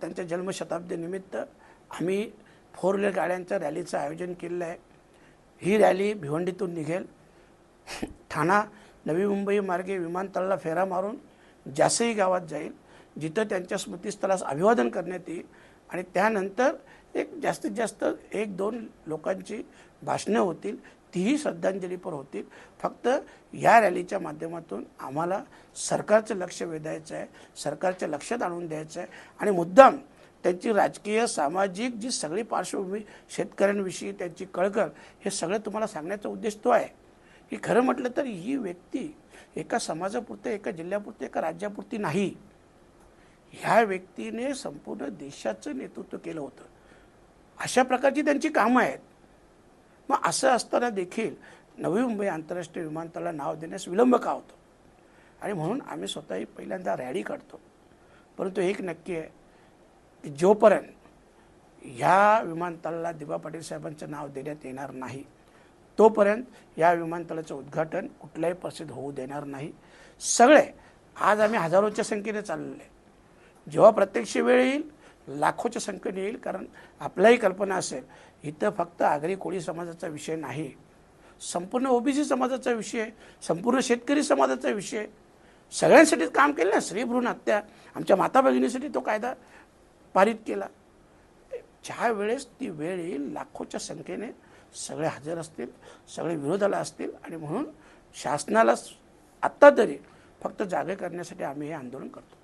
त्यांच्या जन्मशताब्दीनिमित्त आम्ही फोर व्हीलर गाड्यांच्या रॅलीचं आयोजन केलेलं आहे. ही रॅली भिवंडीतून निघेल. ठाणा नवी मुंबई मार्गे विमानतळाला फेरा मारून जासई गावात जाईल. जिथं त्यांच्या स्मृतीस्थळास अभिवादन करण्यात येईल. आणि त्यानंतर एक जास्तीत जास्त एक दोन लोकांची भाषणं होतील तीही श्रद्धांजलीपर होतील. फक्त या रॅलीच्या माध्यमातून आम्हाला सरकारचं लक्ष वेधायचं आहे सरकारच्या लक्षात आणून द्यायचं आहे आणि मुद्दाम त्यांची राजकीय सामाजिक जी सगळी पार्श्वभूमी शेतकऱ्यांविषयी त्यांची कळकळ हे सगळं तुम्हाला सांगण्याचा उद्देश तो आहे. की खरं म्हटलं तर ही व्यक्ती एका समाजापुरते एका जिल्ह्यापुरते एका राज्यापुरती नाही. ह्या व्यक्तीने संपूर्ण देशाचं नेतृत्व केलं होतं. अशा प्रकारची त्यांची कामं आहेत. मग असं असताना देखील नवी मुंबई आंतरराष्ट्रीय विमानतळाला नाव देण्यास विलंब का होतो? आणि म्हणून आम्ही स्वतःही पहिल्यांदा रॅली काढतो. परंतु एक नक्की आहे की जोपर्यंत ह्या विमानतळाला दिबा पाटील साहेबांचं नाव देण्यात येणार नाही तोपर्यंत या विमानतळाचं उद्घाटन कुठल्याही परिस्थितीत होऊ देणार नाही. सगळे आज आम्ही हजारोच्या संख्येने चाललेले आहे. जेव्हा प्रत्यक्ष वेळ येईल लाखोच्या संख्येने येईल कारण आपल्याही कल्पना असेल इथं फक्त आगरी कोळी समाजाचा विषय नाही. संपूर्ण ओबीसी समाजाचा विषय संपूर्ण शेतकरी समाजाचा विषय. सगळ्यांसाठीच काम केलं ना स्त्रीभ्रूण हत्या आमच्या माता भगिनीसाठी तो कायदा पारित केला. ज्या वेळेस ती वेळ येईल लाखोच्या संख्येने सगळे हजर असतील सगळे विरोधाला असतील आणि म्हणून शासनाला आत्ता तरी फक्त जागे करण्यासाठी आम्ही हे आंदोलन करतो.